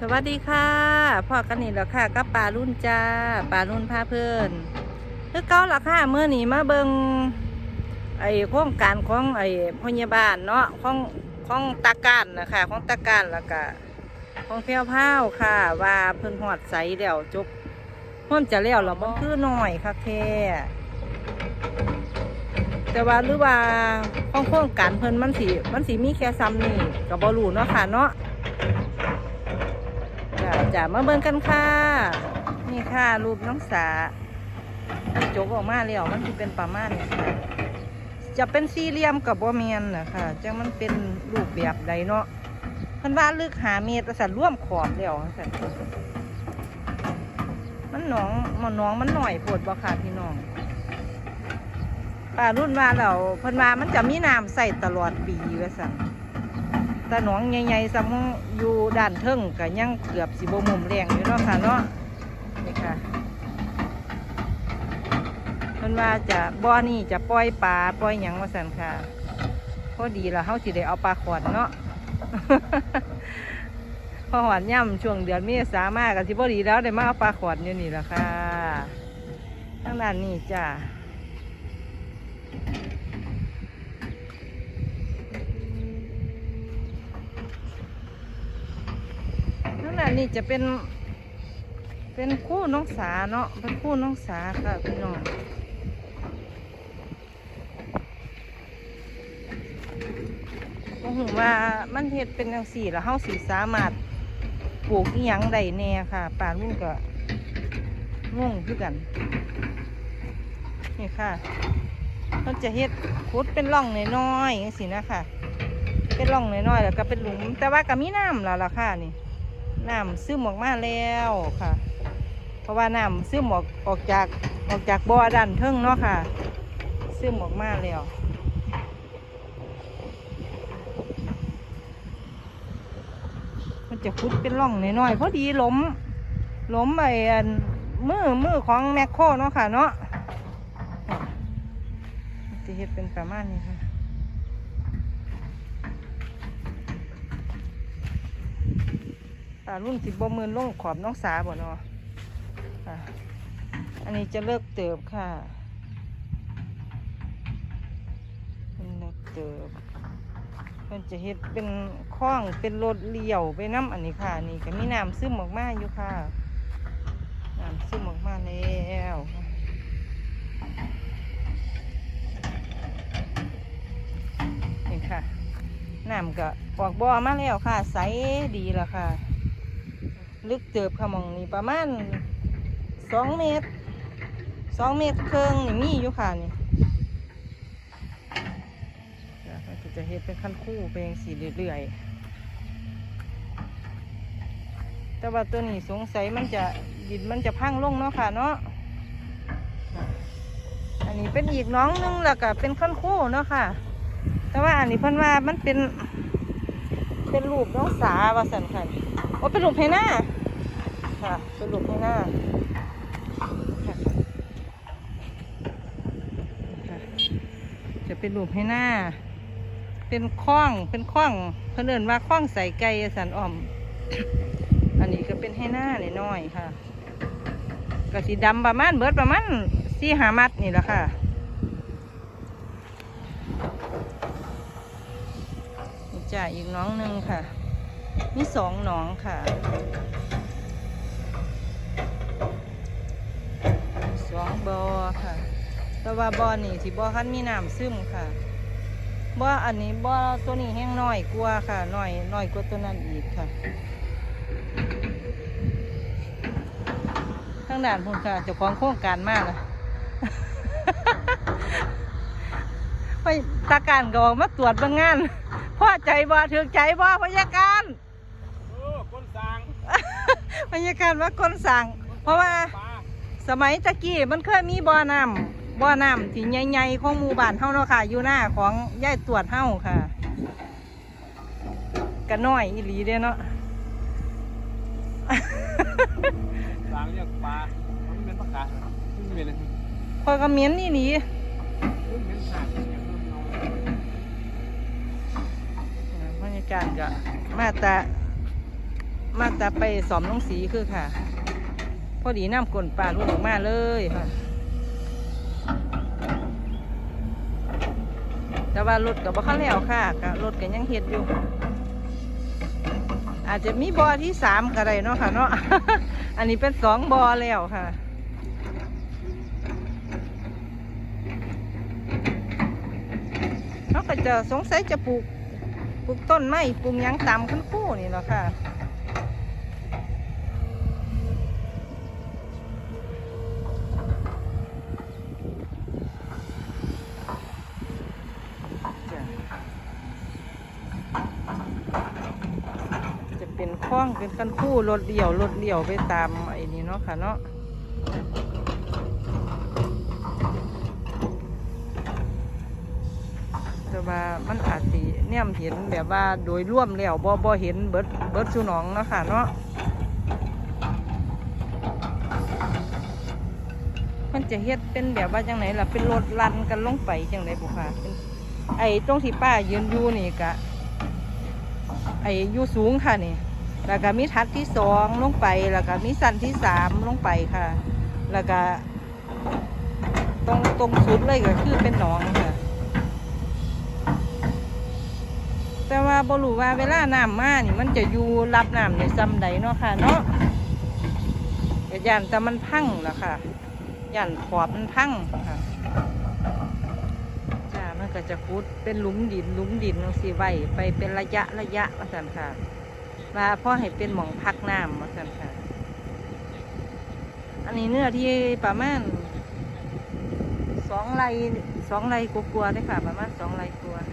สวัสดีค่ะพ่อกันนี่แหละค่ะกับปลารุ่นจ้าปลารุ่นพาเพื่อนคือเก้าละค่ะเมื่อนี้มาเบิงไอ้โครงการของไอ้พยาบาลเนาะของของตาการนะคะของตาการแล้วก็ของเพียวพาค่ะ ว่าเพิ่นหอดใสแล้วจบเพิ่นจะแล้วหรอมันคือหน้อยค่ะแค่แต่ว่าหรือว่าของโครงการเพิ่นมันสีมันสีมีแค่ซ้ำนี่กับบอลูเนาะค่ะเนาะ จะมาเบิ่งกันค่ะ นี่ค่ะรูปน้องสาจกออกมาแล้วมันที่เป็นประมาณนี้ค่ะ จะเป็นสี่เหลี่ยมกับบอเมียนนะคะจังมันเป็นรูปแบบใดเนาะพันว่าลึกหาเมตรสันร่วมขอบแล้วสันมันหนองมันหนองมันหน่อยโพดบ่ค่ะพี่น้องป่ารุ่นวาเราพันว่ามันจะมีน้ำใส่ตลอดปีว่าสัน ตาหนองใหญ่ๆซ้ำอยู่ด้านเทิงก็ยังเกือบสิบมุมแรงอยู่เนาะค่ะเนาะนี่ค่ะเพิ่นว่าจะบ่อนี่จะปล่อยปลาปล่อยหยังว่าสันค่ะพอดีละเฮาสิได้เอาปลาขวดเนาะพอหวานย่ำช่วงเดือนเมษามากันสิบดีแล้วได้มาเอาปลาขวดอยู่นี่แหละค่ะทางด้านนี้จ้า อันนี้จะเป็น เป็นคู่น้องสาเนาะ เป็นคู่น้องสาค่ะพี่น้องก็หูว่ามันเฮ็ดเป็นจังสี่แล้วเฮาสีสามารถปลูกอีหยังได้แน่ค่ะป่านุ่นก็งงคือกัน นี่ค่ะมันจะเฮ็ดขุดเป็นร่องน้อยๆจังซี่นะค่ะ เป็นร่องน้อยๆแล้วก็เป็นหลุม แต่ว่าก็มีน้ำแล้วล่ะค่ะนี่ น้ำซึมออกมาแล้วค่ะ เพราะว่าน้ำซึมออกออกจากออกจากบ่อดันเทิงเนาะค่ะ ซึมออกมาแล้วมันจะคุดเป็นร่องน้อยๆพอดีล้มล้มไอ้มือมือของแมคโครเนาะค่ะเนาะจะเฮ็ดเป็นประมาณนี้ค่ะ อ่า รุ่นสิบมืนลงขอบน้องสาบ่เนาะอันนี้จะเลิกเติบค่ะเลิกเติบมันจะเฮ็ดเป็นคล้องเป็นรถเลี้ยวไปน้ำอันนี้ค่ะ นี่ก็มีน้ำซึมออกมาอยู่ค่ะน้ำซึมออกมาแล้วนี่ค่ะน้ำก็ออกบ่อมาแล้วค่ะ ใสดีแล้วค่ะ ลึกเติบค่ะมองนี่ประมาณสองเมตรสองเมตรครึ่งนี่มีอยู่ค่ะนี่จ้ะมันก็จะเฮ็ดเป็นขั้นคู่ไปอย่างสีเรื่อยๆ แต่ว่าตัวนี้สงสัยมันจะดินมันจะพังลงเนาะค่ะเนาะ อันนี้เป็นอีกน้องนึงแล้วก็เป็นขั้นคู่เนาะค่ะ แต่ว่าอันนี้เพิ่นว่ามันเป็น เป็นรูปน้องสาวาสันค่ะโอ้เป็นรูปเพน่า ค่ะเป็นรูปเพน่าค่ะค่ะจะเป็นรูปเพน่าเป็นข้อง เป็นข้องเพิ่นเอินว่าข้องใส่ไก่สันอ่อม อันนี้ก็เป็นให้หน้าน้อยๆค่ะ ก็สีดำประมาณเบิดประมาณสี่หามัดนี่แหละค่ะนี่จ้าอีกน้องหนึ่งค่ะ มีสองหนองค่ะ สองบอค่ะ แต่ว่าบอนี่ที่บอคันมีน้ำซึมค่ะบออันนี้บอตัวนี้แห้งน้อยกว่าค่ะน้อยน้อยกว่าตัวนั้นอีกค่ะทางด่านพุ่นค่ะเจ้าของโครงการมากนะไปตาการก็ออกมาตรวจบางงานพ่อใจบ่ถึงใจบ่พยาการเออคนสั่งพยาการว่าคนสั่ง เพราะว่าปลาสมัยตะกี้มันเคยมีบ่อน้ำ บ่อน้ำที่ใหญ่ๆของหมู่บ้านเฮาเนาะค่ะ อยู่หน้าของยายตรวจเฮาค่ะก็น้อยอีหลีเด้เนาะสั่งเรียกปลามันเป็นประกาศมันเป็นอะไรพอยก็เหม็นอีหลีมันเป็นขาดอย่างเริ่มน้อยพยาการก็มาแต่มาจะไปสอมลงสีคือค่ะ พอดีน้ำกลนปลารุ่นออกมาเลยค่ะ แต่ว่ารถกับบ่ข้าแล้วค่ะกับรถกันยังเฮ็ดอยู่ อาจจะมีบอที่สามก็ได้เนาะค่ะเนาะ อันนี้เป็นสองบอแล้วค่ะเขาก็จะสงสัยจะปลูกปลูกต้นไม้ปลูกยังตามขั้นคู่นี่เนาะค่ะเป็นคล้อง เป็นกันคู่รถเดี่ยวรถเดี่ยวไปตามไอ้นี่เนาะค่ะเนาะแต่ว่ามันอาจสิเนี่ยเห็นแบบว่าโดยร่วมแล้วบ่บ่เห็นเบิดเบิดสุหนองเนาะค่ะเนาะมันจะเฮ็ดเป็นแบบว่าจังไหนล่ะเป็นรถลันกันลงไปจังไหนบุค่ะเป็นไอ้ตรงที่ป้ายืนอยู่นี่กะไอ้อยู่สูงค่ะนี่ แล้วก็มีทัดที่สองลงไป แล้วก็มีสันที่สามลงไปค่ะ แล้วก็ตรงตรงสุดเลยก็คือเป็นหนองค่ะ แต่ว่าบรูว่าเวลาน้ำมานี่มันจะอยู่รับน้ำในซ้ำใดเนาะค่ะเนาะก็ย่านแต่มันพังล่ะค่ะย่านขอบมันพังค่ะจ้ามันก็จะคุดเป็นหลุมดินหลุมดินลงสีไว้ไปเป็นระยะระยะว่าสันค่ะ ว่าพ่อให้เป็นหมองพักน้ำมาสันค่ะ อันนี้เนื้อที่ประมาณสองไรสองไรกลัวๆได้ค่ะ ประมาณสองไรกลัวา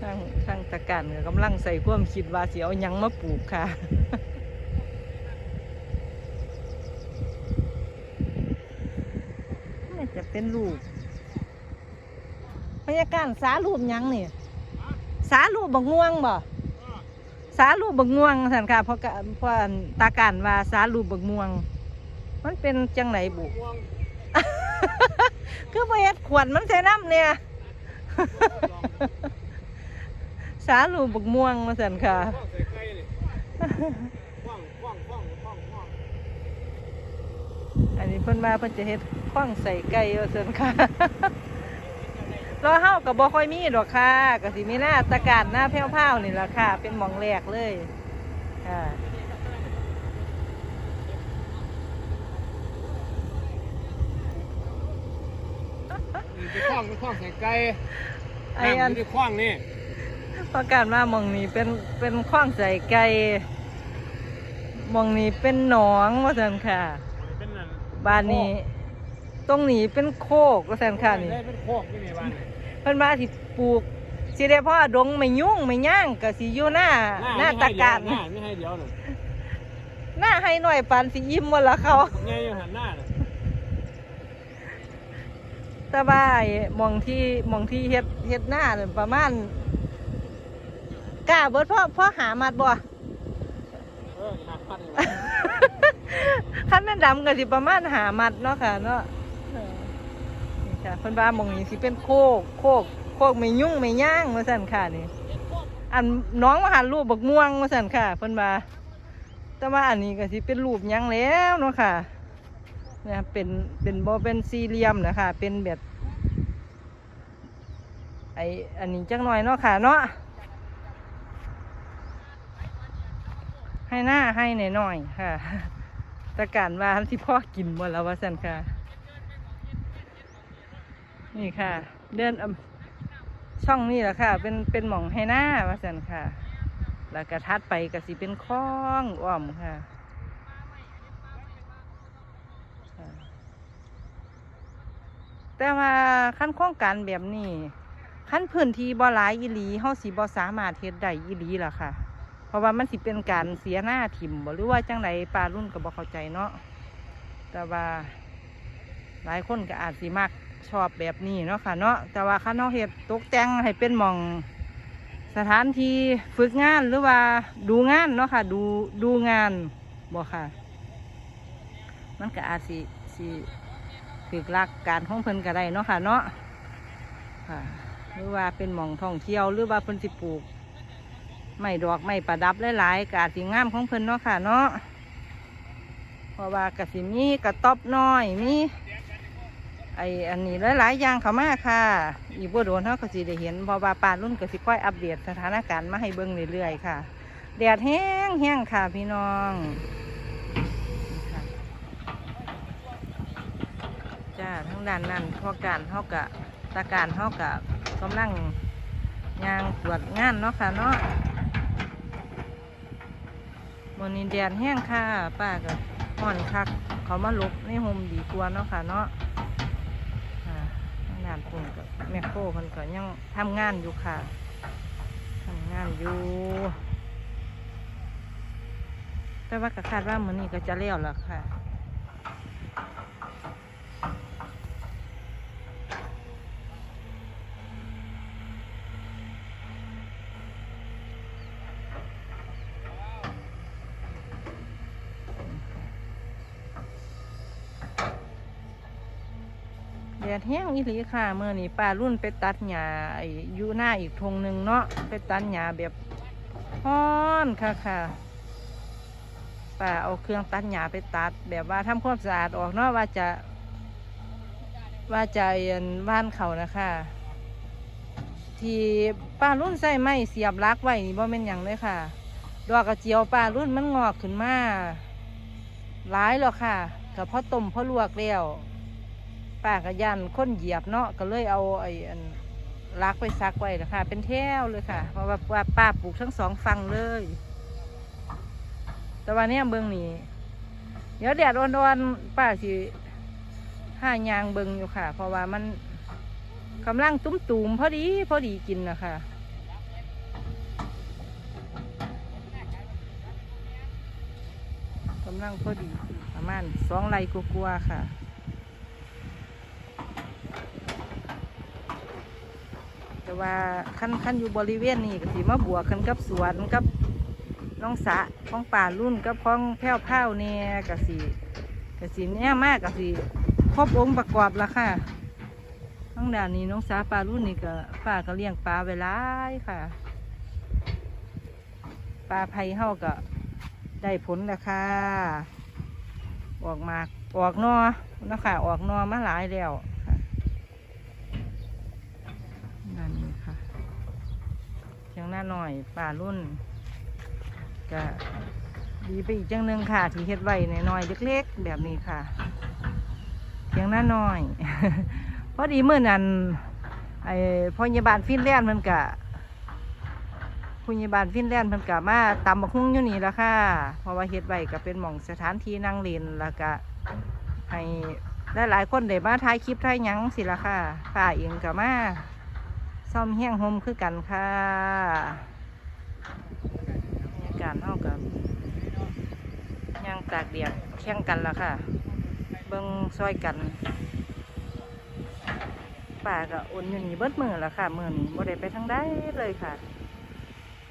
ช่างช่างตะ การก็กำลังใส่ความคิดว่าสิเอาหยังมาปลูกค่ะนี่จะเป็นรูปบรรยากาศสารูปหยังนี่สารูปบักม่วงบ่สารูปบักม่วงสันค่ะเพราะกะเพราะอันตาการว่าสารูปบักม่วง มันเป็นจังไหนบุ คือไปเฮ็ดขวดมันใส่น้ำเนี่ย สารูปบักม่วงมาสันค่ะคว้างใส่ไก่นี่คว้างคว้างคว้างคว้างคว้างอันนี้เพิ่นมาเพิ่นจะเฮ็ดข้องใส่ไก่ว่าซั่นค่ะรอเฮาก็บ่ค่อยมีดอกค่ะก็สิมีหน้าตะการหน้าแพ้วๆนี่ล่ะค่ะ เป็นหมองแรกเลยค่ะนี่ไปคว้างไปคว้างใส่ไก่ไอ้อันน้ำยู่ที่คว้างนี่ ประกาศว่าหมองนี้เป็นเป็นข้องใส่ไก่หมองนี้เป็นหนองว่าซั่นค่ะ เป็นนั่นบ้านนี้ตรงนี้เป็นโคกว่าซั่นค่ะนี่ได้เป็นโคกที่นี่บ้านนี่เพิ่นว่าสิปลูกสิได้พ่อดงไม่ยุ่งไม่ย่างก็สิอยู่หน้าหน้าตะการหน้าไม่ให้เดียวหนึ่งหน้าให้หน่อยปานสิยิ้มหมดละเขาไงอยู่หันหน้าน่ะแต่ว่าไอ้หมองที่หมองที่เฮ็ดเฮ็ดหน้านั่นประมาณ กล้าเบิดพ่อพ่อหามัดบ่เออหักพันนี่คันแม่นดำก็สิประมาณหามัดเนาะค่ะเนาะเออนี่ค่ะเพิ่นว่าหมองนี้สิเป็นโคกโคกโคกไม่ยุ่งไม่ย่างว่าซั่นค่ะนี่ อันน้องมาหันรูปบักม่วงว่าซั่นค่ะเพิ่นว่าแต่ว่าอันนี้ก็สิเป็นรูปหยังแล้วเนาะค่ะเนี่ยเป็นเป็นบ่เป็นสี่เหลี่ยมนะคะเป็นแบบไออันนี้จังหน่อยเนาะค่ะเนาะ ให้หน้าให้หน่อยหน่อยๆค่ะตะการว่าที่พ่อกินหมดแล้วว่าสันค่ะ นี่ค่ะ เดินช่องนี่แหละค่ะ เป็นเป็นหม่องให้หน้าว่าสันค่ะ แล้วก็ทัดไปก็สิเป็นคล้องอ้อมค่ะแต่ว่าขั้นโครงการแบบนี้ขั้นพื้นที่บ่หลายอีหลีเฮาสิบ่สามารถเฮ็ดได้อีหลีล่ะค่ะ เพราะว่ามันสิเป็นการเสียหน้าถิ่มบ่หรือว่าจังไดปลารุ่นก็บ่เข้าใจเนาะแต่ว่าหลายคนก็อาจสิมักชอบแบบนี้เนาะค่ะเนาะแต่ว่าข้าเนาเฮ็ดตกแต่งให้เป็นหมองสถานที่ฝึกงานหรือว่าดูงานเนาะค่ะ ดูดูงานบ่ค่ะ มันก็อาจสิสิฝึกหลักการของเพิ่นก็ได้เนาะค่ะเนาะค่ะหรือว่าเป็นหมองท่องเที่ยวหรือว่าเพิ่นสิปลูก ไม่ดอกไม่ประดับหลายๆกาสิงามของเพิ่นเนาะค่ะเนาะเพราะว่ากสิมีกระต๊อบน้อยมีไออันนี้หลายๆอย่างเข้ามาค่ะ อีกบ่โดนเขาก็สิได้เห็นเพราะว่าป่ารุ่นก็สิค่อยอัปเดตสถานการณ์มาให้เบิ่งเรื่อยๆค่ะแดดแห้งแห้งค่ะพี่น้องจ้าทั้งด้านนั้นพอการเฮากะตาการเฮากะกำลังยางตรวจงานเนาะค่ะเนาะ มันนี้แดดแห้งค่ะป้าก็ห่อนคัก เขามาลบในโฮมดีกว่าเนาะค่ะเนาะงด้านปุ่นกับแมคโครมันก็ยังทำงานอยู่ค่ะทำงานอยู่ แต่ว่าก็คาดว่ามื้อนี้ก็จะเลี้ยวแล้วค่ะ ดแห้งอีหลีค่ะเมื่อนี้ป้ารุ่นไปตัดหญ้าไอ้ยู่หน้าอีกทงหนึ่งเนาะไปตัดหญ้าแบบฮ้อนค่ะค่ะป้าเอาเครื่องตัดหญ้าไปตัด แบบว่าทำความสะอาดออกเนาะว่าจะ ว่าจะเอ็นว่านเขานะคะ ที่ป้ารุ่นใส่ไม้เสียบลักไว้นี่บ่เป็นอย่างเลยค่ะ ดอกกระเจียวป้ารุ่นมันงอกขึ้นมาหลายแล้วค่ะก็เพราะต้มพราะลวกแล้ว ป้าก็ยันค้นเหยียบเนาะก็เลยเอาไอ้อันลักไปซักไว้นะคะเป็นแถวเลยค่ะ เพราะว่าว่าป้าปลูกทั้งสองฝั่งเลย แต่ว่าเนี้เบิงนี่เดี๋ยวแดดอ่อนๆป้าสิห้ายางเบิงอยู่ค่ะ เพราะว่ามันกำลังตุ้มตูมๆพอดีพอดีกินนะคะกำลังพอดีประมาณสองไรกลัวๆค่ะ แต่ว่าขั้นขั้นอยู่บริเวณนี้ก็สิมาบวกกันกับสวนกับน้องสะของป่ารุ่นกับของแพ้วเผาเนี่ยกสิกสิเนี่ยมากกสิครบองค์ประกอบแล้วค่ะทั้งด้านนี้น้องสาป่ารุ่นนี่ก็ป้าก็เลี้ยงปลาไว้หลายค่ะปลาไผ่เฮาก็ได้ผลแล้วค่ะ ออกมากออกนอนะคะออกนอมาหลายแล้วค่ะ นั่นนี่ค่ะเชียง หน้าหน่อยป่ารุ่นก็ดีไปอีกจังหนึ่งค่ะ ที่เฮ็ดไว้น้อยเล็กๆ แบบนี้ค่ะเชียงหน้าหน้อยพอดีเมื่อนั้นไอ้พยาบาลฟินแลนด์มันกะพยาบาลฟินแลนด์มันกะมาตำบักฮุ้งอยู่นี่แล้วค่ะ เพราะว่าเฮ็ดไว้ก็เป็นหม่องสถานที่นั่งเล่นแล้วก็ให้หลายๆคนได้มาถ่ายคลิปถ่ายหยังสิละค่ะป้าเองก็มา ซ่อมแห้งโฮมคือกันค่ะบรรยากาศเท่ากับย่างตากเดียดแข่งกันและค่ะ เบิ้งซอยกันป่าก็อุ่นอยู่นี่เบิดมือและค่ะมือนี้บ่ได้ไปทางใดเลยค่ะ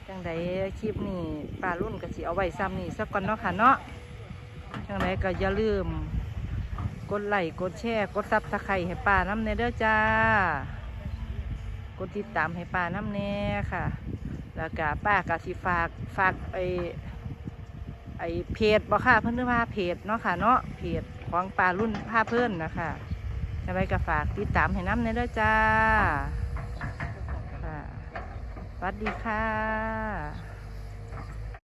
จังใดคลิปนี้ป่ารุ่นก็สิเอาไว้ซ้ำนี่สักก่อนเนาะค่ะเนาะจังใดก็อย่าลืม กดไลค์กดแชร์กดซับสไครต์ให้ป่าน้ำในเด้อจ้า กดติดตามให้ป้าน้ำแน่ค่ะ แล้วก็ป้ากสิฝากฝากไอไอเพจบ่ค่ะ เพื่อนเรียกว่าเพจเนาะค่ะเนาะเพจของป้ารุ่นผ้าเพื่อนนะคะจะไปก็ฝากติดตามให้น้ำแน่ด้วยจ้าค่ะสวัสดีค่ะ